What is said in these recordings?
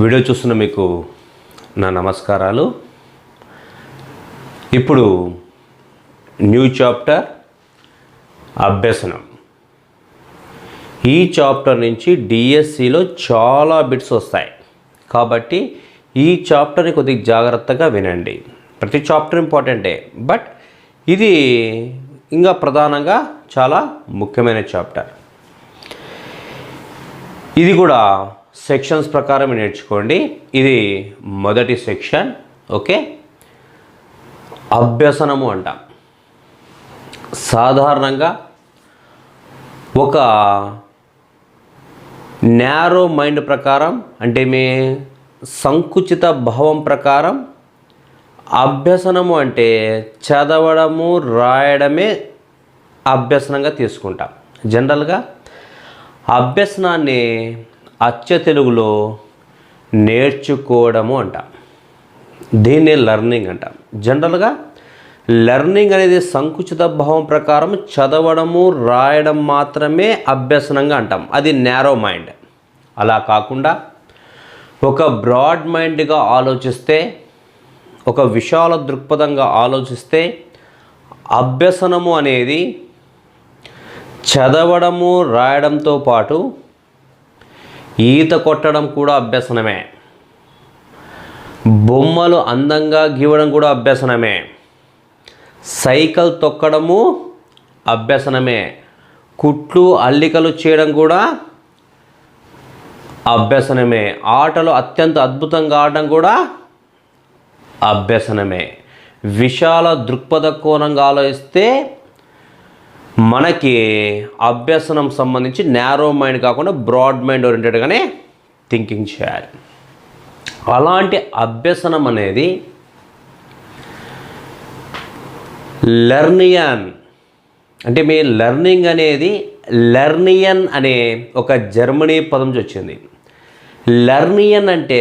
Video చూస్తున్న మీకు నా నమస్కారాలు. ఇప్పుడు న్యూ చాప్టర్ అభ్యసనం. ఈ చాప్టర్ నుంచి డిఎస్సిలో చాలా బిట్స్ వస్తాయి. కాబట్టి ఈ చాప్టర్ని కొద్దిగా జాగ్రత్తగా వినండి. ప్రతి చాప్టర్ ఇంపార్టెంటే. బట్ ఇది ఇంకా ప్రధానంగా చాలా ముఖ్యమైన చాప్టర్. ఇది కూడా సెక్షన్స్ ప్రకారం నేర్చుకోండి. ఇది మొదటి సెక్షన్ ఓకే? అభ్యసనము అంటాం. సాధారణంగా ఒక నేరో మైండ్ ప్రకారం అంటే మీ సంకుచిత భావం ప్రకారం అభ్యసనము అంటే చదవడము రాయడమే అభ్యసనంగా తీసుకుంటాం. జనరల్గా అభ్యసనాన్ని అచ్చ తెలుగులో నేర్చుకోవడము అంటాం. దీన్ని లెర్నింగ్ అంటాం. జనరల్గా లెర్నింగ్ అనేది సంకుచిత భావం ప్రకారం చదవడము రాయడం మాత్రమే అభ్యసనంగా అంటాం. అది నేరో మైండ్ అలా కాకుండా ఒక బ్రాడ్ మైండ్గా ఆలోచిస్తే ఒక విశాల దృక్పథంగా ఆలోచిస్తే అభ్యసనము అనేది చదవడము రాయడంతో పాటు ఈత కొట్టడం కూడా అభ్యసనమే. బొమ్మలు అందంగా గీవడం కూడా అభ్యసనమే. సైకిల్ తొక్కడము అభ్యసనమే. కుట్లు అల్లికలు చేయడం కూడా అభ్యసనమే. ఆటలు అత్యంత అద్భుతంగా ఆడడం కూడా అభ్యసనమే. విశాల దృక్పథ కోణంగా ఆలోచిస్తే మనకి అభ్యసనం సంబంధించి నేరో మైండ్ కాకుండా బ్రాడ్ మైండ్ ఓరియంటెడ్గానే థింకింగ్ చేయాలి. అలాంటి అభ్యసనం అనేది లెర్నియన్ అంటే మీ లెర్నింగ్ అనేది లెర్నియన్ అనే ఒక జర్మనీ పదం నుంచి వచ్చింది. లెర్నియన్ అంటే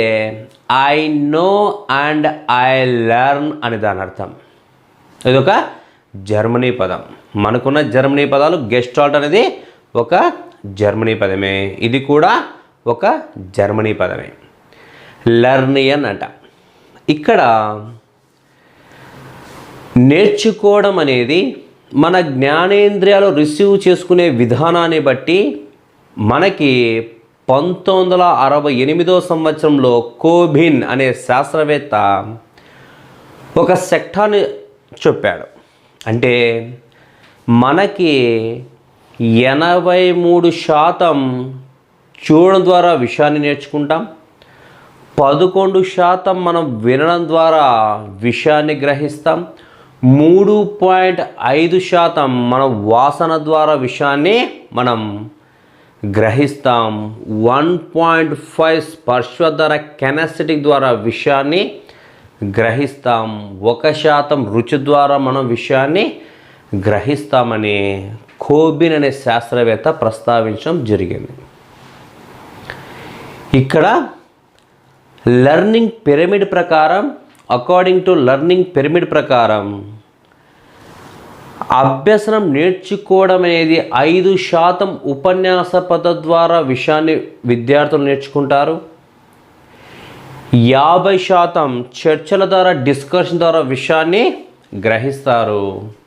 I know and I learn అని దాని అర్థం. ఇది ఒక జర్మనీ పదం. మనకున్న జర్మనీ పదాలు గెస్టాల్ట్ అనేది ఒక జర్మనీ పదమే. ఇది కూడా ఒక జర్మనీ పదమే. లెర్నియన్ అంట. ఇక్కడ నేర్చుకోవడం అనేది మన జ్ఞానేంద్రియాలు రిసీవ్ చేసుకునే విధానాన్ని బట్టి మనకి పంతొమ్మిది వందల అరవై ఎనిమిదో సంవత్సరంలో కోభిన్ అనే శాస్త్రవేత్త ఒక సెక్టార్ని చెప్పాడు. అంటే మనకి ఎనభై మూడు శాతం చూడడం ద్వారా విషయాన్ని నేర్చుకుంటాం. పదకొండు శాతం మనం వినడం ద్వారా విషయాన్ని గ్రహిస్తాం. మూడు పాయింట్ ఐదు శాతం మన వాసన ద్వారా విషయాన్ని మనం గ్రహిస్తాం. వన్ పాయింట్ ఫైవ్ స్పర్శ ద్వారా కెనస్థెటిక్ ద్వారా విషయాన్ని గ్రహిస్తాం. ఒక శాతం రుచి ద్వారా మనం విషయాన్ని గ్రహిస్తామని కోబిన్ అనే శాస్త్రవేత్త ప్రస్తావించడం జరిగింది. ఇక్కడ లెర్నింగ్ పిరమిడ్ ప్రకారం అకార్డింగ్ టు లెర్నింగ్ పిరమిడ్ ప్రకారం అభ్యసనం నేర్చుకోవడం అనేది ఐదు శాతం ఉపన్యాస పద ద్వారా విషయాన్ని విద్యార్థులు నేర్చుకుంటారు. యాభై శాతం చర్చల ద్వారా డిస్కషన్ ద్వారా విషయాన్ని గ్రహిస్తారు.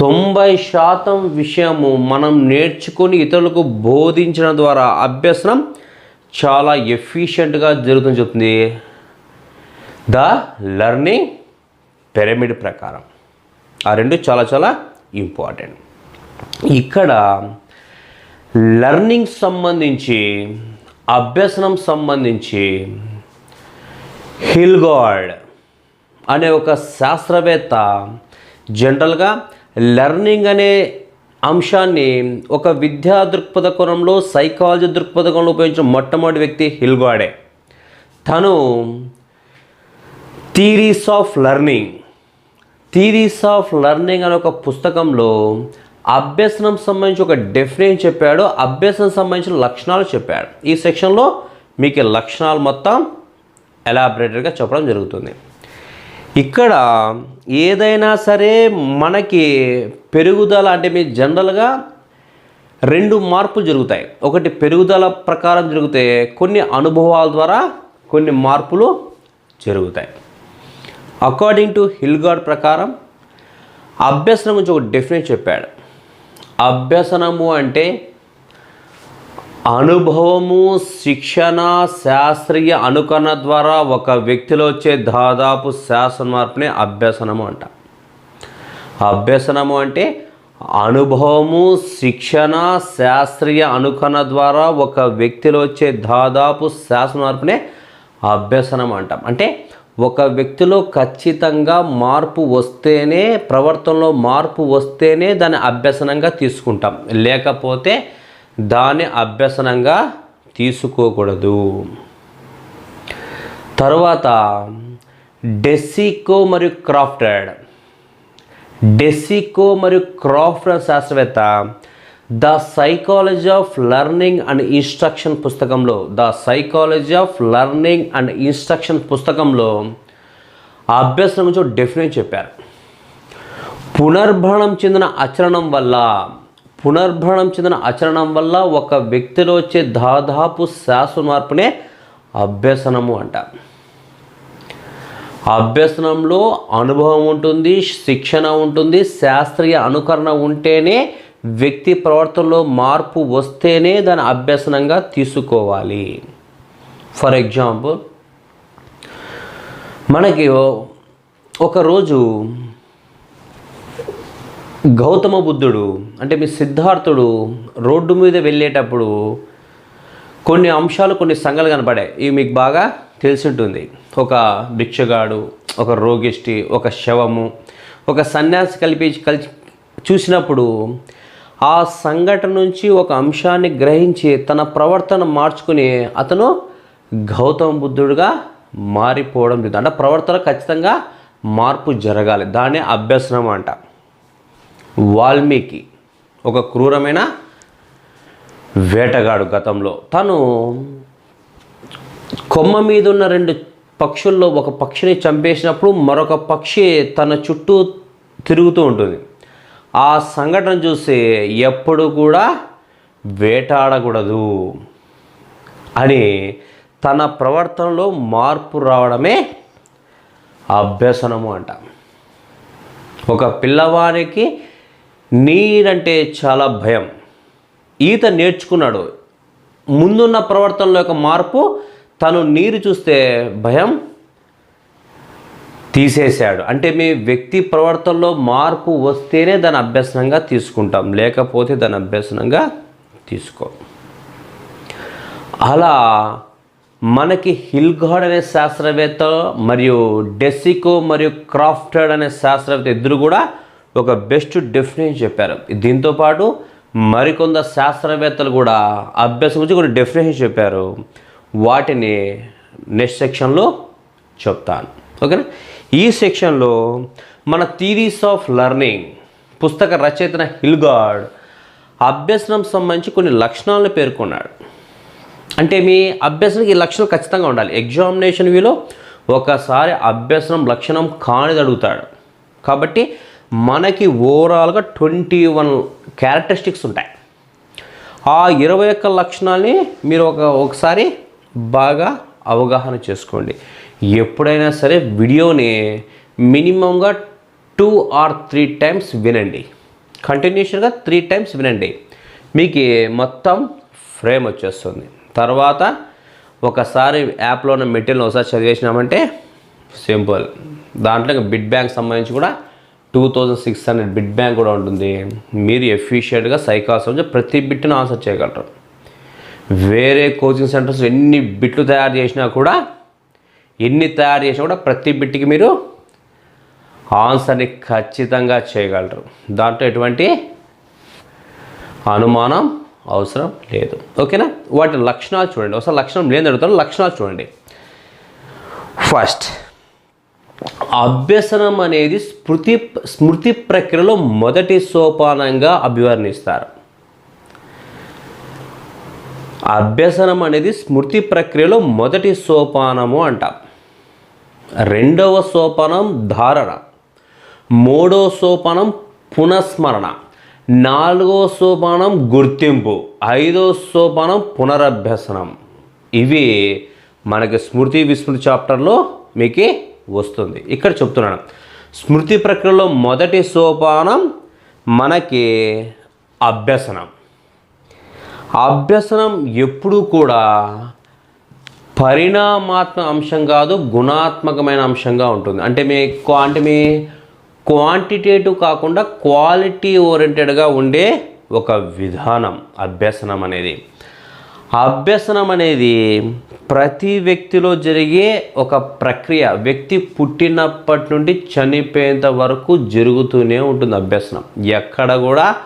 తొంభై శాతం విషయము మనం నేర్చుకొని ఇతరులకు బోధించడం ద్వారా అభ్యసనం చాలా ఎఫిషియెంట్గా జరుగుతుందని చెప్తుంది. ద లెర్నింగ్ పిరమిడ్ ప్రకారం. ఆ రెండు చాలా చాలా ఇంపార్టెంట్. ఇక్కడ లెర్నింగ్ సంబంధించి అభ్యసనం సంబంధించి హిల్గార్డ్ అనే ఒక శాస్త్రవేత్త జనరల్గా లెర్నింగ్ అనే అంశాన్ని ఒక విద్యా దృక్పథ కోణంలో సైకాలజీ దృక్పథ కోణంలో ఉపయోగించిన మొట్టమొదటి వ్యక్తి హిల్గాడే. తను theories of learning. Theories of learning అనే ఒక పుస్తకంలో అభ్యసనం సంబంధించి ఒక డెఫినేషన్ చెప్పాడు. అభ్యసనం సంబంధించిన లక్షణాలు చెప్పాడు. ఈ సెక్షన్లో మీకు లక్షణాలు మొత్తం ఎలాబరేటెడ్గా చెప్పడం జరుగుతుంది. ఇక్కడ ఏదైనా సరే మనకి పెరుగుదల అంటే మీ జనరల్గా రెండు మార్పులు జరుగుతాయి. ఒకటి పెరుగుదల ప్రకారం జరిగితే కొన్ని అనుభవాల ద్వారా కొన్ని మార్పులు జరుగుతాయి. అకార్డింగ్ టు హిల్గార్డ్ ప్రకారం అభ్యసనం గురించి ఒక డెఫినేట్ చెప్పాడు. అభ్యసనము అంటే అనుభవము శిక్షణ శాస్త్రీయ అనుకరణ ద్వారా ఒక వ్యక్తిలో వచ్చే దాదాపు శాసన మార్పునే అభ్యసనము అంట. అభ్యసనము అంటే అనుభవము శిక్షణ శాస్త్రీయ అనుకరణ ద్వారా ఒక వ్యక్తిలో వచ్చే దాదాపు శాసన మార్పునే అభ్యసనం అంటాం. అంటే ఒక వ్యక్తిలో ఖచ్చితంగా మార్పు వస్తేనే ప్రవర్తనలో మార్పు వస్తేనే దాన్ని అభ్యసనంగా తీసుకుంటాం. లేకపోతే దాన్ని అభ్యసనంగా తీసుకోకూడదు. తర్వాత డెసికో మరియు క్రాఫ్టెడ్. డెసికో మరియు క్రాఫ్ట్ శాస్త్రవేత్త the psychology of learning and instruction పుస్తకంలో the psychology of learning and instruction పుస్తకంలో అభ్యసనం గురించి డెఫినేట్ చెప్పారు. పునర్భరణం చెందిన ఆచరణం వల్ల పునర్భరణం చెందిన ఆచరణం వల్ల ఒక వ్యక్తిలో వచ్చే దాదాపు శాశ్వత మార్పునే అభ్యసనము అంట. అభ్యసనంలో అనుభవం ఉంటుంది శిక్షణ ఉంటుంది శాస్త్రీయ అనుకరణ ఉంటేనే వ్యక్తి ప్రవర్తనలో మార్పు వస్తేనే దాని అభ్యసనంగా తీసుకోవాలి. ఫర్ ఎగ్జాంపుల్ మనకి ఒకరోజు గౌతమ బుద్ధుడు అంటే మీ సిద్ధార్థుడు రోడ్డు మీద వెళ్ళేటప్పుడు కొన్ని అంశాలు కొన్ని సంఘాలు కనపడాయి. ఇవి మీకు బాగా తెలిసి ఉంటుంది ఒక భిక్షగాడు ఒక రోగిష్టి ఒక శవము ఒక సన్యాసి కలిపి కలిసి చూసినప్పుడు ఆ సంఘటన నుంచి ఒక అంశాన్ని గ్రహించి తన ప్రవర్తన మార్చుకుని అతను గౌతమ బుద్ధుడుగా మారిపోవడం లేదు అంటే ప్రవర్తన ఖచ్చితంగా మార్పు జరగాలి. దాన్ని అభ్యసనం అంట. వాల్మీకి. ఒక క్రూరమైన వేటగాడు గతంలో. తను కొమ్మ మీద ఉన్న రెండు పక్షుల్లో ఒక పక్షిని చంపేసినప్పుడు మరొక పక్షి తన చుట్టూ తిరుగుతూ ఉంటుంది. ఆ సంఘటన చూసి ఎప్పుడు కూడా వేటాడకూడదు అని తన ప్రవర్తనలో మార్పు రావడమే అభ్యసనము అంట. ఒక పిల్లవానికి నీరంటే చాలా భయం. ఈత నేర్చుకున్నాడు. ముందున్న ప్రవర్తనలో యొక్క మార్పు తను నీరు చూస్తే భయం తీసేశాడు. అంటే మీ వ్యక్తి ప్రవర్తనలో మార్పు వస్తేనే దాని అభ్యసనంగా తీసుకుంటాం. లేకపోతే దాని అభ్యసనంగా తీసుకో. అలా మనకి హిల్గాడ్ అనే శాస్త్రవేత్త మరియు డెసికో మరియు క్రాఫ్టెడ్ అనే శాస్త్రవేత్త ఇద్దరు కూడా ఒక బెస్ట్ డెఫినేషన్ చెప్పారు. దీంతో పాటు మరికొంత శాస్త్రవేత్తలు కూడా అభ్యాసం గురించి కొన్ని డెఫినేషన్ చెప్పారు. వాటిని నెక్స్ట్ సెక్షన్లో చెప్తాను. ఓకేనా ఈ సెక్షన్లో మన థీరీస్ ఆఫ్ లెర్నింగ్ పుస్తక రచయితన హిల్గార్డ్ అభ్యసనం సంబంధించి కొన్ని లక్షణాలను పేర్కొన్నాడు. అంటే మీ అభ్యసనకి ఈ లక్షణం ఖచ్చితంగా ఉండాలి. ఎగ్జామినేషన్ వ్యూలో ఒకసారి అభ్యసనం లక్షణం కానిది అడుగుతాడు. కాబట్టి మనకి ఓవరాల్గా ట్వంటీ వన్ క్యారెక్టరిస్టిక్స్ ఉంటాయి. ఆ ఇరవై ఒక్క లక్షణాలని మీరు ఒక ఒకసారి బాగా అవగాహన చేసుకోండి. ఎప్పుడైనా సరే వీడియోని మినిమంగా టూ ఆర్ త్రీ టైమ్స్ వినండి. కంటిన్యూషన్గా త్రీ టైమ్స్ వినండి. మీకు మొత్తం ఫ్రేమ్ వచ్చేస్తుంది. తర్వాత ఒకసారి యాప్లో ఉన్న మెటీరియల్ ఒకసారి చదివేసినామంటే సింపుల్ దాంట్లో బిడ్ బ్యాంక్ సంబంధించి కూడా two thousand six hundred bit bank కూడా ఉంటుంది. మీరు ఎఫిషియెంట్గా సైకాలజీ ప్రతి బిట్ను ఆన్సర్ చేయగలరు. వేరే కోచింగ్ సెంటర్స్ ఎన్ని బిట్లు తయారు చేసినా కూడా ఎన్ని తయారు చేసినా కూడా ప్రతి బిట్కి మీరు ఆన్సర్ని ఖచ్చితంగా చేయగలరు. దాంట్లో ఎటువంటి అనుమానం అవసరం లేదు. ఓకేనా వాటి లక్షణాలు చూడండి. ఒకసారి లక్షణం లేని అడుగుతాను లక్షణాలు చూడండి. ఫస్ట్ అభ్యసనం అనేది స్మృతి స్మృతి ప్రక్రియలో మొదటి సోపానంగా అభివర్ణిస్తారు. అభ్యసనం అనేది స్మృతి ప్రక్రియలో మొదటి సోపానము అంటాం. రెండవ సోపానం ధారణ. మూడో సోపానం పునఃస్మరణ. నాలుగవ సోపానం గుర్తింపు. ఐదవ సోపానం పునరభ్యసనం. ఇవి మనకి స్మృతి విస్మృతి చాప్టర్లో మీకు వస్తుంది. ఇక్కడ చెప్తున్నాను. స్మృతి ప్రక్రియలో మొదటి సోపానం మనకి అభ్యసనం. అభ్యసనం ఎప్పుడూ కూడా పరిణామాత్మక అంశం కాదు గుణాత్మకమైన అంశంగా ఉంటుంది. అంటే మీ క్వా- అంటే మీ క్వాంటిటేటివ్ కాకుండా క్వాలిటీ ఓరియంటెడ్గా ఉండే ఒక విధానం అభ్యసనం అనేది. అభ్యసనం అనేది ప్రతి వ్యక్తిలో జరిగే ఒక ప్రక్రియ. వ్యక్తి పుట్టినప్పటి నుండి చనిపోయేంత వరకు జరుగుతూనే ఉంటుంది అభ్యసనం. ఎక్కడ కూడా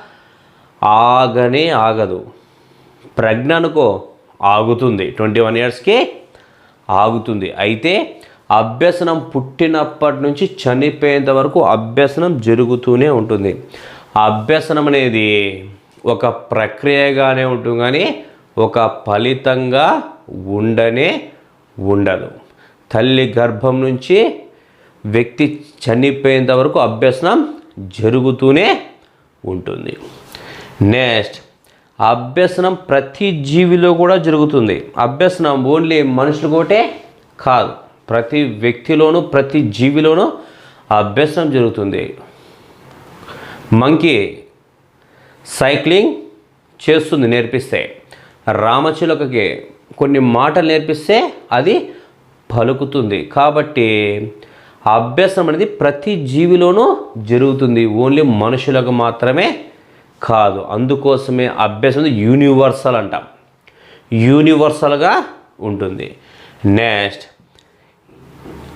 ఆగనే ఆగదు. ప్రజ్ఞ అనుకో ఆగుతుంది. ట్వంటీ వన్ ఇయర్స్కి ఆగుతుంది. అయితే అభ్యసనం పుట్టినప్పటి నుంచి చనిపోయేంత వరకు అభ్యసనం జరుగుతూనే ఉంటుంది. అభ్యసనం అనేది ఒక ప్రక్రియగానే ఉంటుంది కానీ ఒక ఫలితంగా ఉండనే ఉండదు. తల్లి గర్భం నుంచి వ్యక్తి చనిపోయేంత వరకు అభ్యసనం జరుగుతూనే ఉంటుంది. నెక్స్ట్ అభ్యసనం ప్రతి జీవిలో కూడా జరుగుతుంది. అభ్యసనం ఓన్లీ మనుషులు కోటే కాదు ప్రతి వ్యక్తిలోనూ ప్రతి జీవిలోనూ అభ్యసనం జరుగుతుంది. మంకీ సైక్లింగ్ చేస్తుంది నేర్పిస్తే. రామచిలుకకి కొన్ని మాటలు నేర్పిస్తే అది పలుకుతుంది. కాబట్టి అభ్యాసం అనేది ప్రతి జీవిలోనూ జరుగుతుంది. ఓన్లీ మనుషులకు మాత్రమే కాదు. అందుకోసమే అభ్యాసం యూనివర్సల్ అంటాం. యూనివర్సల్గా ఉంటుంది. నెక్స్ట్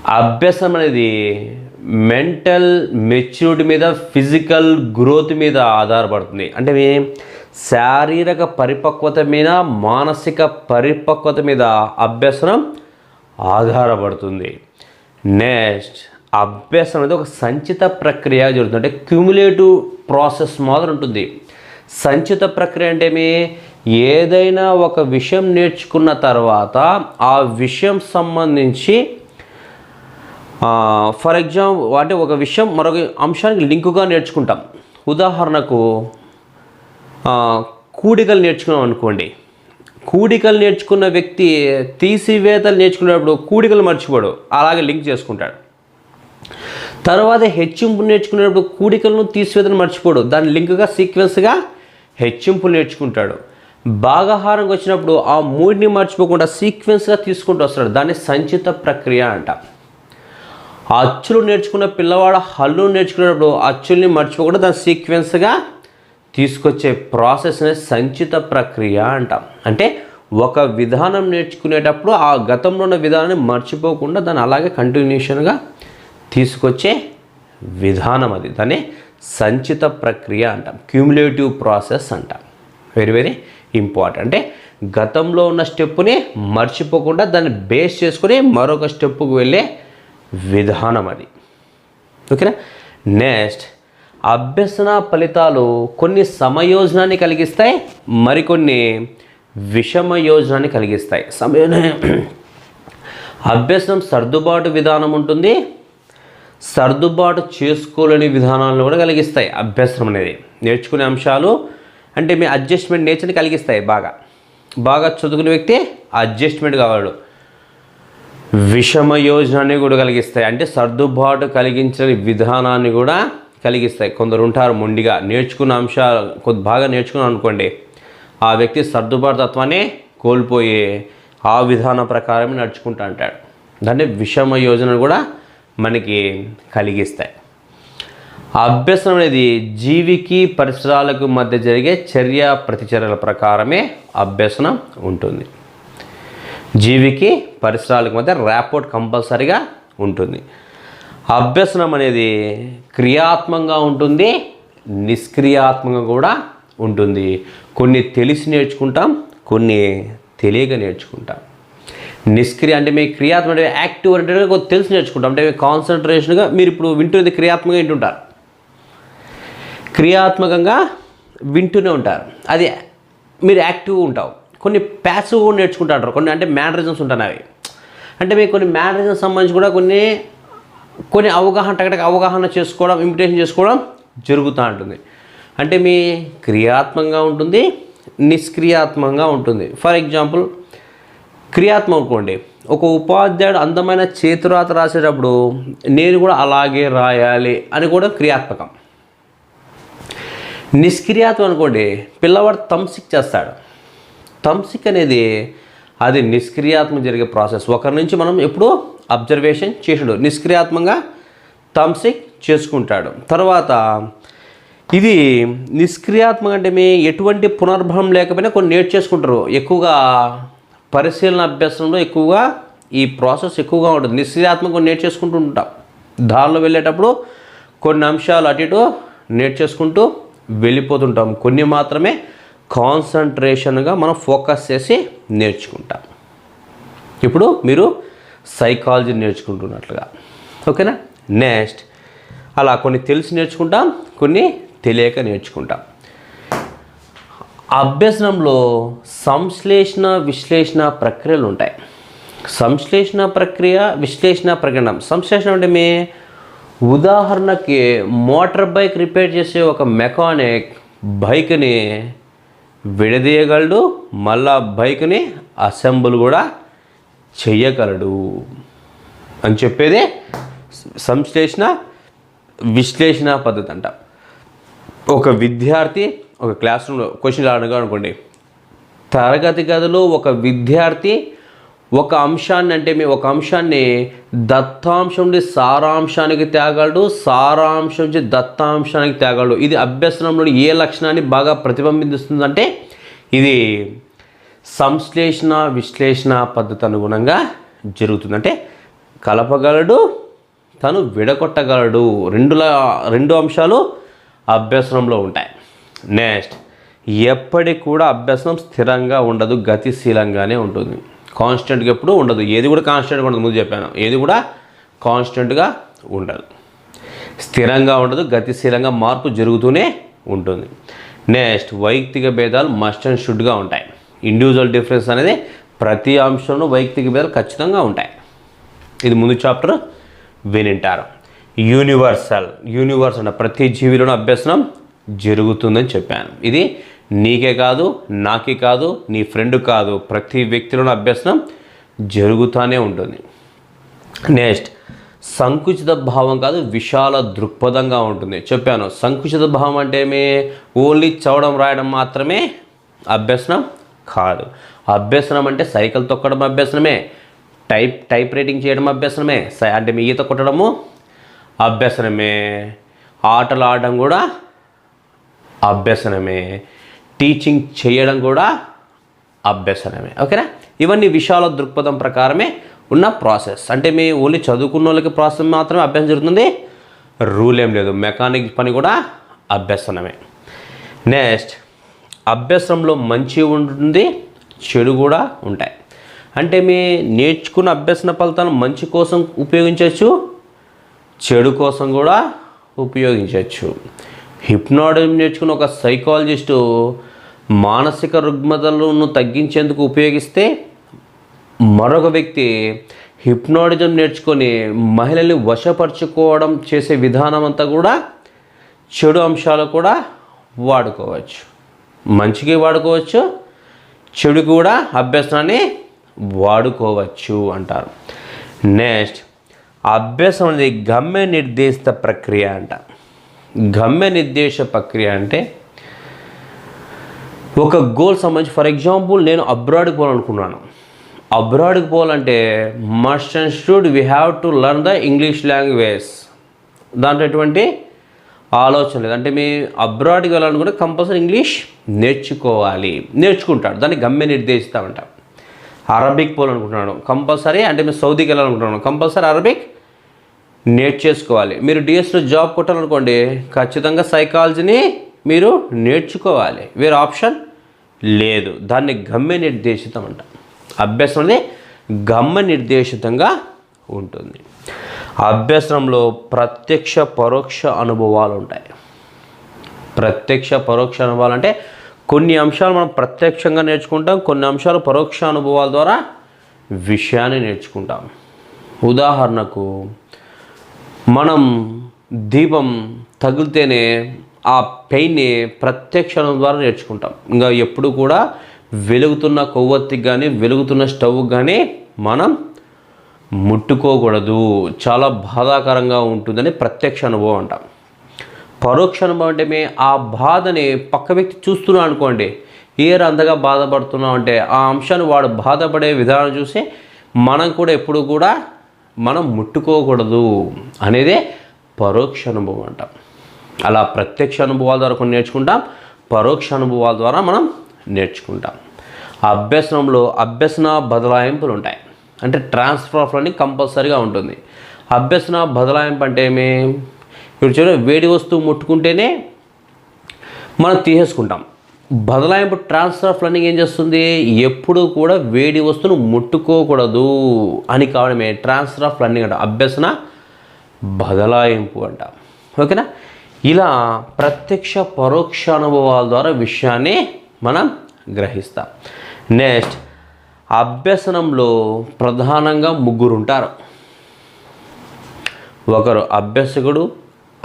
అభ్యాసం అనేది మెంటల్ మెచ్యూరిటీ మీద ఫిజికల్ గ్రోత్ మీద ఆధారపడుతుంది. అంటే శారీరక పరిపక్వత మీద మానసిక పరిపక్వత మీద అభ్యసనం ఆధారపడుతుంది. నెక్స్ట్ అభ్యసనం అనేది ఒక సంచిత ప్రక్రియ జరుగుతుంది. అంటే క్యూములేటివ్ ప్రాసెస్ మాదిరి ఉంటుంది. సంచిత ప్రక్రియ అంటే ఏమి? ఏదైనా ఒక విషయం నేర్చుకున్న తర్వాత ఆ విషయం సంబంధించి ఫర్ ఎగ్జాంపుల్ అంటే ఒక విషయం మరొక అంశానికి లింకుగా నేర్చుకుంటాం. ఉదాహరణకు కూడికలు నేర్చుకున్నాం అనుకోండి. కూడికలు నేర్చుకున్న వ్యక్తి తీసివేతలు నేర్చుకునేటప్పుడు కూడికలు మర్చిపోడు. అలాగే లింక్ చేసుకుంటాడు. తర్వాత హెచ్చింపు నేర్చుకునేటప్పుడు కూడికలను తీసివేతను మర్చిపోడు. దాని లింక్గా సీక్వెన్స్గా హెచ్చింపు నేర్చుకుంటాడు. భాగాహారంకి వచ్చినప్పుడు ఆ మూడిని మర్చిపోకుండా సీక్వెన్స్గా తీసుకుంటూ వస్తాడు. దాన్ని సంచిత ప్రక్రియ అంట. అచ్చులు నేర్చుకున్న పిల్లవాడు హల్లు నేర్చుకునేటప్పుడు అచ్చుల్ని మర్చిపోకుండా దాని సీక్వెన్స్గా తీసుకొచ్చే ప్రాసెస్ అనేది సంచిత ప్రక్రియ అంటాం. అంటే ఒక విధానం నేర్చుకునేటప్పుడు ఆ గతంలో ఉన్న విధానాన్ని మర్చిపోకుండా దాన్ని అలాగే కంటిన్యూషన్గా తీసుకొచ్చే విధానం అది. దాన్ని సంచిత ప్రక్రియ అంటాం. క్యూములేటివ్ ప్రాసెస్ అంటాం. వెరీ వెరీ ఇంపార్టెంట్ అంటే గతంలో ఉన్న స్టెప్పుని మర్చిపోకుండా దాన్ని బేస్ చేసుకుని మరొక స్టెప్పుకు వెళ్ళే విధానం అది. ఓకేనా నెక్స్ట్ అభ్యసన ఫలితాలు కొన్ని సమయోజనాన్ని కలిగిస్తాయి మరికొన్ని విషమ యోజనాన్ని కలిగిస్తాయి. సమయ అభ్యసనం సర్దుబాటు విధానం ఉంటుంది. సర్దుబాటు చేసుకోలేని విధానాలను కూడా కలిగిస్తాయి అభ్యసనం అనేది. నేర్చుకునే అంశాలు అంటే మీ అడ్జస్ట్మెంట్ నేచర్ని కలిగిస్తాయి బాగా. బాగా చదువుకునే వ్యక్తి అడ్జస్ట్మెంట్ కావాడు. విషమ యోజనాన్ని కూడా కలిగిస్తాయి. అంటే సర్దుబాటు కలిగించని విధానాన్ని కూడా కలిగిస్తాయి. కొందరు ఉంటారు మొండిగా. నేర్చుకున్న అంశాలు కొద్ది బాగా నేర్చుకున్నాం అనుకోండి ఆ వ్యక్తి సర్దుబాటు తత్వాన్ని కోల్పోయి ఆ విధానం ప్రకారమే నడుచుకుంటా అంటాడు. దాన్ని విషమ యోజన కూడా మనకి కలిగిస్తాయి. అభ్యసనం అనేది జీవికి పరిసరాలకు మధ్య జరిగే చర్య ప్రతిచర్యల ప్రకారమే అభ్యసనం ఉంటుంది. జీవికి పరిసరాలకు మధ్య ర్యాపోర్ట్ కంపల్సరీగా ఉంటుంది. అభ్యసనం అనేది క్రియాత్మకంగా ఉంటుంది నిష్క్రియాత్మకంగా కూడా ఉంటుంది. కొన్ని తెలిసి నేర్చుకుంటాం కొన్ని తెలియక నేర్చుకుంటాం. నిష్క్రియ అంటే మీ క్రియాత్మక అంటే యాక్టివ్ అంటే కొద్ది తెలిసి నేర్చుకుంటాం. అంటే కాన్సన్ట్రేషన్గా మీరు ఇప్పుడు వింటున్నది క్రియాత్మకంగా వింటుంటారు క్రియాత్మకంగా వింటూనే ఉంటారు. అది మీరు యాక్టివ్గా ఉంటావు. కొన్ని ప్యాసివ్ నేర్చుకుంటారు కొన్ని అంటే మ్యానరిజమ్స్ ఉంటాయి అవి. అంటే మీకు కొన్ని మ్యానరిజమ్స్ సంబంధించి కూడా కొన్ని కొన్ని అవగాహన టగటక అవగాహన చేసుకోవడం ఇమిటేషన్ చేసుకోవడం జరుగుతూ ఉంటుంది. అంటే మీ క్రియాత్మకంగా ఉంటుంది నిష్క్రియాత్మకంగా ఉంటుంది. ఫర్ ఎగ్జాంపుల్ క్రియాత్మక అనుకోండి. ఒక ఉపాధ్యాయుడు అందమైన చేతురాత రాసేటప్పుడు నేను కూడా అలాగే రాయాలి అని కూడా క్రియాత్మకం. నిష్క్రియాత్మం అనుకోండి పిల్లవాడు తంసిక్ చేస్తాడు. తంసిక్ అనేది అది నిష్క్రియాత్మక జరిగే ప్రాసెస్. ఒకరి నుంచి మనం ఎప్పుడూ అబ్జర్వేషన్ చేసాడు. నిష్క్రియాత్మకంగా తంసిక్ చేసుకుంటాడు. తర్వాత ఇది నిష్క్రియాత్మక అంటే మీ ఎటువంటి పునర్భవం లేకపోయినా కొన్ని నేర్చేసుకుంటారు ఎక్కువగా పరిశీలన అభ్యాసంలో ఎక్కువగా ఈ ప్రాసెస్ ఎక్కువగా ఉంటుంది. నిష్క్రియాత్మక కొన్ని నేర్చేసుకుంటూ ఉంటాం. దారిలో వెళ్ళేటప్పుడు కొన్ని అంశాలు అటు ఇటు నేర్చేసుకుంటూ వెళ్ళిపోతుంటాం. కొన్ని మాత్రమే కాన్సన్ట్రేషన్గా మనం ఫోకస్ చేసి నేర్చుకుంటాం. ఇప్పుడు మీరు సైకాలజీ నేర్చుకుంటున్నట్లుగా. ఓకేనా? నెక్స్ట్ అలా కొన్ని తెలిసి నేర్చుకుంటాం కొన్ని తెలియక నేర్చుకుంటాం. అభ్యసనంలో సంశ్లేషణ విశ్లేషణ ప్రక్రియలు ఉంటాయి. సంశ్లేషణ ప్రక్రియ విశ్లేషణ ప్రకటన. సంశ్లేషణ అంటే మీ ఉదాహరణకి మోటార్ బైక్ రిపేర్ చేసే ఒక మెకానిక్ బైక్ని విడదీయగలడు మళ్ళా బైక్ని అసెంబుల్ కూడా చెయ్యగలడు అని చెప్పేదే సంశ్లేషణ విశ్లేషణ పద్ధతి అంట. ఒక విద్యార్థి ఒక క్లాస్ రూమ్లో క్వశ్చన్ అడగా అనుకోండి. తరగతి గదిలో ఒక విద్యార్థి ఒక అంశాన్ని అంటే మీ ఒక అంశాన్ని దత్తాంశం నుండి సారాంశానికి తేగలడు సారాంశం నుంచి దత్తాంశానికి తేగలడు. ఇది అభ్యసనంలో ఏ లక్షణాన్ని బాగా ప్రతిబింబిస్తుందంటే ఇది సంశ్లేషణ విశ్లేషణ పద్ధతి అనుగుణంగా జరుగుతుంది అంటే కలపగలడు తను విడగొట్టగలడు. రెండుల రెండు అంశాలు అభ్యసనంలో ఉంటాయి. నెక్స్ట్ ఎప్పటికి కూడా అభ్యసనం స్థిరంగా ఉండదు గతిశీలంగానే ఉంటుంది. కాన్స్టెంట్గా ఎప్పుడు ఉండదు. ఏది కూడా కాన్స్టెంట్గా ఉండదు. ముందు చెప్పాను. ఏది కూడా కాన్స్టెంట్గా ఉండదు. స్థిరంగా ఉండదు గతిశీలంగా మార్పు జరుగుతూనే ఉంటుంది. నెక్స్ట్ వైయక్తిక భేదాలు మస్ట్ అండ్ షుడ్గా ఉంటాయి. ఇండివిజువల్ డిఫరెన్స్ అనేది ప్రతి అంశంలో వైయక్తిక భేదాలు ఖచ్చితంగా ఉంటాయి. ఇది ముందు చాప్టర్ వినింటారు. యూనివర్సల్ యూనివర్స్ అంటే ప్రతి జీవిలోనూ అభ్యసనం జరుగుతుందని చెప్పాను. ఇది నీకే కాదు నాకే కాదు నీ ఫ్రెండ్ కాదు ప్రతి వ్యక్తిలోనూ అభ్యసనం జరుగుతూనే ఉంటుంది. నెక్స్ట్ సంకుచిత భావం కాదు విశాల దృక్పథంగా ఉంటుంది. చెప్పాను సంకుచిత భావం అంటే ఏమి? ఓన్లీ చదవడం రాయడం మాత్రమే అభ్యసనం కాదు. అభ్యసనం అంటే సైకిల్ తొక్కడం అభ్యసనమే టైప్ టైప్ రైటింగ్ చేయడం అభ్యసనమే సై- అంటే మీ ఈత కొట్టడము అభ్యసనమే. ఆటలు ఆడడం కూడా అభ్యసనమే. టీచింగ్ చేయడం కూడా అభ్యసనమే. ఓకేనా? ఇవన్నీ విశాల దృక్పథం ప్రకారమే ఉన్న ప్రాసెస్. అంటే మీ ఓన్లీ చదువుకున్న వాళ్ళకి ప్రాసెస్ మాత్రమే అభ్యాసం జరుగుతుంది. రూల్ ఏం లేదు. మెకానిక్ పని కూడా అభ్యసనమే. నెక్స్ట్ అభ్యాసంలో మంచి ఉంటుంది చెడు కూడా ఉంటాయి. అంటే మీ నేర్చుకున్న అభ్యసన ఫలితాలను మంచి కోసం ఉపయోగించవచ్చు చెడు కోసం కూడా ఉపయోగించవచ్చు. హిప్నాటిజం నేర్చుకున్న ఒక సైకాలజిస్టు మానసిక రుగ్మతలను తగ్గించేందుకు ఉపయోగిస్తే మరొక వ్యక్తి హిప్నాటిజం నేర్చుకొని మహిళల్ని వశపరుచుకోవడం చేసే విధానం అంతా కూడా చెడు అంశాలు కూడా వాడుకోవచ్చు. మంచికి వాడుకోవచ్చు చెడు కూడా అభ్యసనాన్ని వాడుకోవచ్చు అంటారు. నెక్స్ట్ అభ్యాసం అనేది గమ్య నిర్దేశిత ప్రక్రియ అంట. గమ్య నిర్దేశ ప్రక్రియ అంటే ఒక గోల్ సంబంధించి ఫర్ ఎగ్జాంపుల్ నేను అబ్రాడ్కి పోవాలనుకున్నాను. అబ్రాడ్కి పోవాలంటే must and should we have to learn the English language దాంట్లో ఎటువంటి ఆలోచన లేదు. అంటే మీ అబ్రాడ్కి వెళ్ళాలనుకుంటే కంపల్సరీ ఇంగ్లీష్ నేర్చుకోవాలి. నేర్చుకుంటాడు. దాన్ని గమ్య నిర్దేశిస్తామంట అరబిక్ పోవాలనుకుంటున్నాడు కంపల్సరీ అంటే మీరు సౌదీకి వెళ్ళాలనుకుంటున్నాను కంపల్సరీ అరబిక్ నేర్చేసుకోవాలి. మీరు డిఎస్లో జాబ్ కొట్టాలనుకోండి ఖచ్చితంగా సైకాలజీని మీరు నేర్చుకోవాలి. వేరే ఆప్షన్ లేదు. దాన్ని గమ్య నిర్దేశితం అంట. అభ్యాసం అనేది గమ్య నిర్దేశితంగా ఉంటుంది. అభ్యసనంలో ప్రత్యక్ష పరోక్ష అనుభవాలు ఉంటాయి. ప్రత్యక్ష పరోక్ష అనుభవాలు అంటే కొన్ని అంశాలు మనం ప్రత్యక్షంగా నేర్చుకుంటాం కొన్ని అంశాలు పరోక్ష అనుభవాల ద్వారా విషయాన్ని నేర్చుకుంటాం. ఉదాహరణకు మనం దీపం తగిలితేనే ఆ పెయిన్ని ప్రత్యక్ష ద్వారా నేర్చుకుంటాం. ఇంకా ఎప్పుడు కూడా వెలుగుతున్న కొవ్వొత్తికి కానీ వెలుగుతున్న స్టవ్ కానీ మనం ముట్టుకోకూడదు చాలా బాధాకరంగా ఉంటుందని ప్రత్యక్ష అనుభవం అంటాం. పరోక్ష అనుభవం అంటే ఆ బాధని పక్క వ్యక్తి చూస్తున్నాం అనుకోండి ఏరు అంతగా బాధపడుతున్నాం అంటే ఆ అంశాన్ని వాడు బాధపడే విధానం చూసి మనం కూడా ఎప్పుడు కూడా మనం ముట్టుకోకూడదు అనేదే పరోక్ష అనుభవం అంటాం. అలా ప్రత్యక్ష అనుభవాల ద్వారా కొన్ని నేర్చుకుంటాం పరోక్ష అనుభవాల ద్వారా మనం నేర్చుకుంటాం. అభ్యసనంలో అభ్యసన బదలాయింపులు ఉంటాయి. అంటే ట్రాన్స్ఫర్ ఆఫ్ లర్నింగ్ కంపల్సరీగా ఉంటుంది. అభ్యసన బదలాయింపు అంటే ఏమి? ఇప్పుడు చూడండి వేడి వస్తువు ముట్టుకుంటేనే మనం తీసేసుకుంటాం. బదలాయింపు ట్రాన్స్ఫర్ ఆఫ్ లర్నింగ్ ఏం చేస్తుంది? ఎప్పుడు కూడా వేడి వస్తువును ముట్టుకోకూడదు అని కావడమే ట్రాన్స్ఫర్ ఆఫ్ లర్నింగ్ అంట. అభ్యసన బదలాయింపు అంట. ఓకేనా? ఇలా ప్రత్యక్ష పరోక్ష అనుభవాల ద్వారా విషయాన్ని మనం గ్రహిస్తాం. నెక్స్ట్ అభ్యసనంలో ప్రధానంగా ముగ్గురు ఉంటారు ఒకరు అభ్యసకుడు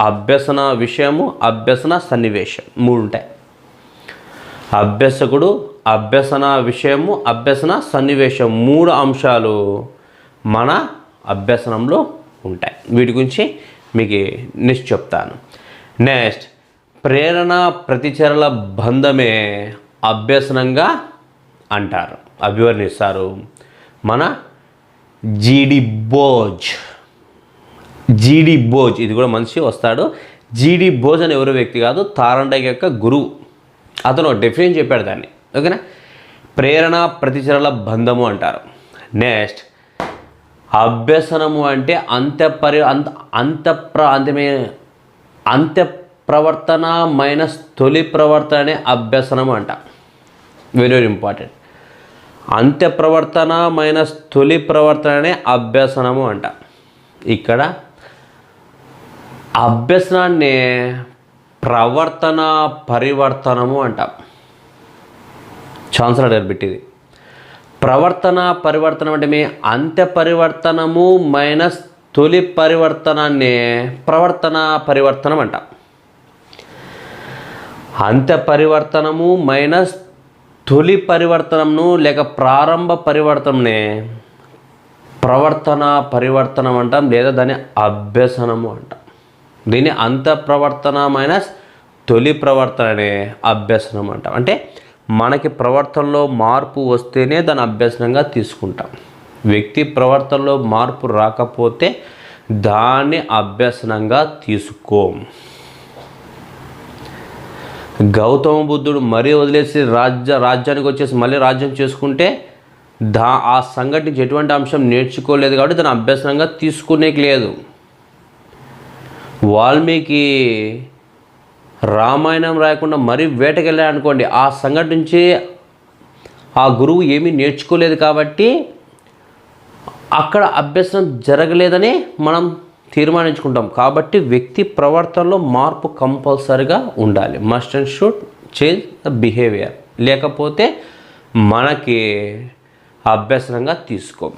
అభ్యసన విషయము అభ్యసన సన్నివేశం మూడు ఉంటాయి అభ్యసకుడు అభ్యసన విషయము అభ్యసన సన్నివేశం మూడు అంశాలు మన అభ్యసనంలో ఉంటాయి. వీటి గురించి మీకు నెక్స్ట్ చెప్తాను. నెక్స్ట్ ప్రేరణ ప్రతిచరల బంధమే అభ్యసనంగా అంటారు. అభివర్ణిస్తారు. మన జీడి బోజ్. జీడి బోజ్. ఇది కూడా మనిషి వస్తాడు. జీడి బోజ్ అని ఎవరు వ్యక్తి కాదు తారండగ యొక్క గురువు. అతను డెఫినేషన్ చెప్పాడు దాన్ని. ఓకేనా? ప్రేరణ ప్రతిచరల బంధము అంటారు. నెక్స్ట్ అభ్యసనము అంటే అంత్యపరి అంత అంతఃప్ర అంతమే అంత్య ప్రవర్తన మైనస్ తొలి ప్రవర్తన అనే అభ్యసనం అంట. వెరీ వెరీ ఇంపార్టెంట్ అంత్య ప్రవర్తన మైనస్ తొలి ప్రవర్తన అనే అభ్యసనము అంట. ఇక్కడ అభ్యసనాన్ని ప్రవర్తన పరివర్తనము అంట. ఛాన్సలర్ గారు పెట్టింది. ప్రవర్తన పరివర్తనం అంటే మీ అంత్య పరివర్తనము మైనస్ తొలి పరివర్తనాన్ని ప్రవర్తన పరివర్తనం అంట. అంత్య పరివర్తనము మైనస్ తొలి పరివర్తనంను లేక ప్రారంభ పరివర్తననే ప్రవర్తన పరివర్తనం అంటాం లేదా దాని అభ్యసనము అంటాం. దీన్ని అంత ప్రవర్తన మైనస్ తొలి ప్రవర్తన అనే అభ్యసనం అంటాం. అంటే మనకి ప్రవర్తనలో మార్పు వస్తేనే దాని అభ్యసనంగా తీసుకుంటాం. వ్యక్తి ప్రవర్తనలో మార్పు రాకపోతే దాన్ని అభ్యసనంగా తీసుకోం. గౌతమ బుద్ధుడు మరీ వదిలేసి రాజ్య రాజ్యానికి వచ్చేసి మళ్ళీ రాజ్యం చేసుకుంటే దా ఆ సంఘటించి ఎటువంటి అంశం నేర్చుకోలేదు కాబట్టి దాని అభ్యసనంగా తీసుకునేకి లేదు. వాల్మీకి రామాయణం రాయకుండా మరీ వేటకెళ్ళాడు అనుకోండి ఆ సంఘటన నుంచి ఆ గురువు ఏమీ నేర్చుకోలేదు కాబట్టి అక్కడ అభ్యసనం జరగలేదని మనం తీర్మానించుకుంటాం. కాబట్టి వ్యక్తి ప్రవర్తనలో మార్పు కంపల్సరిగా ఉండాలి. Must and should change the behaviour. లేకపోతే మనకి అభ్యసనంగా తీసుకో.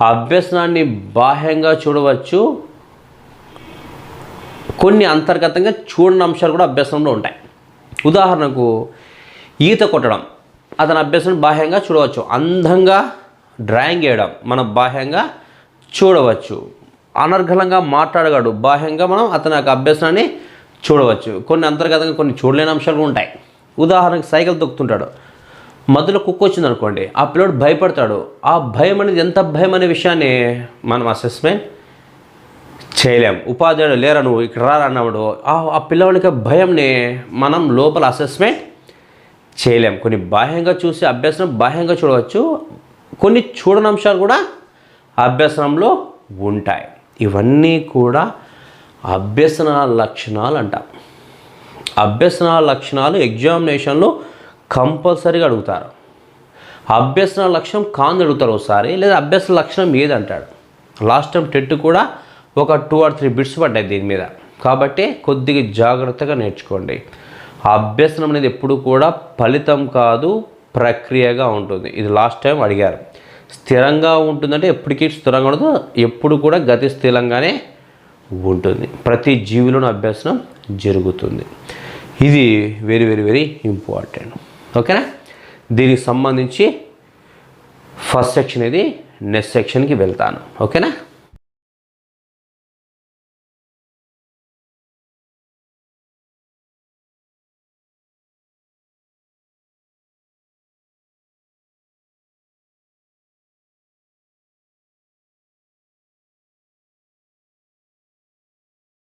అభ్యసనాన్ని బాహ్యంగా చూడవచ్చు. కొన్ని అంతర్గతంగా చూడని అంశాలు కూడా అభ్యసనంలో ఉంటాయి. ఉదాహరణకు ఈత కొట్టడం. అతని అభ్యసనం బాహ్యంగా చూడవచ్చు. అందంగా డ్రాయింగ్ వేయడం. మనం బాహ్యంగా చూడవచ్చు. అనర్గళంగా మాట్లాడగాడు. బాహ్యంగా మనం అతని యొక్క అభ్యసనాన్ని చూడవచ్చు. కొన్ని అంతర్గతంగా కొన్ని చూడలేని అంశాలు ఉంటాయి. ఉదాహరణకు సైకిల్ తొక్కుతుంటాడు. మధ్యలో కుక్క వచ్చింది అనుకోండి. ఆ పిల్లడు భయపడతాడు. ఆ భయం అనేది ఎంత భయం అనే విషయాన్ని మనం అసెస్మెంట్ చేయలేం. ఉపాధ్యాయుడు లేరా నువ్వు? ఇక్కడ రారా అన్నప్పుడు ఆ ఆ పిల్లవాడికి భయంని మనం లోపల అసెస్మెంట్ చేయలేం. కొన్ని బాహ్యంగా చూసి అభ్యసనం బాహ్యంగా చూడవచ్చు. కొన్ని చూడని అంశాలు కూడా అభ్యసనంలో ఉంటాయి. ఇవన్నీ కూడా అభ్యసన లక్షణాలు అంట. అభ్యసన లక్షణాలు ఎగ్జామినేషన్లో కంపల్సరీగా అడుగుతారు. అభ్యసన లక్ష్యం కాంది అడుగుతారు ఒకసారి లేదా అభ్యసన లక్షణం ఏది లాస్ట్ టైం టెట్ కూడా ఒక టూ ఆర్ త్రీ బిట్స్ పడ్డాయి దీని మీద. కాబట్టి కొద్దిగా జాగ్రత్తగా నేర్చుకోండి. అభ్యసనం అనేది ఎప్పుడు కూడా ఫలితం కాదు ప్రక్రియగా ఉంటుంది. ఇది లాస్ట్ టైం అడిగారు. స్థిరంగా ఉంటుందంటే ఎప్పటికీ స్థిరంగా ఉండదు. ఎప్పుడు కూడా గతి స్థిరంగానే ఉంటుంది. ప్రతి జీవిలోనూ అభ్యసనం జరుగుతుంది. ఇది వెరీ వెరీ వెరీ ఇంపార్టెంట్ ఓకేనా దీనికి సంబంధించి ఫస్ట్ సెక్షన్ ఇది నెక్స్ట్ సెక్షన్కి వెళ్తాను. ఓకేనా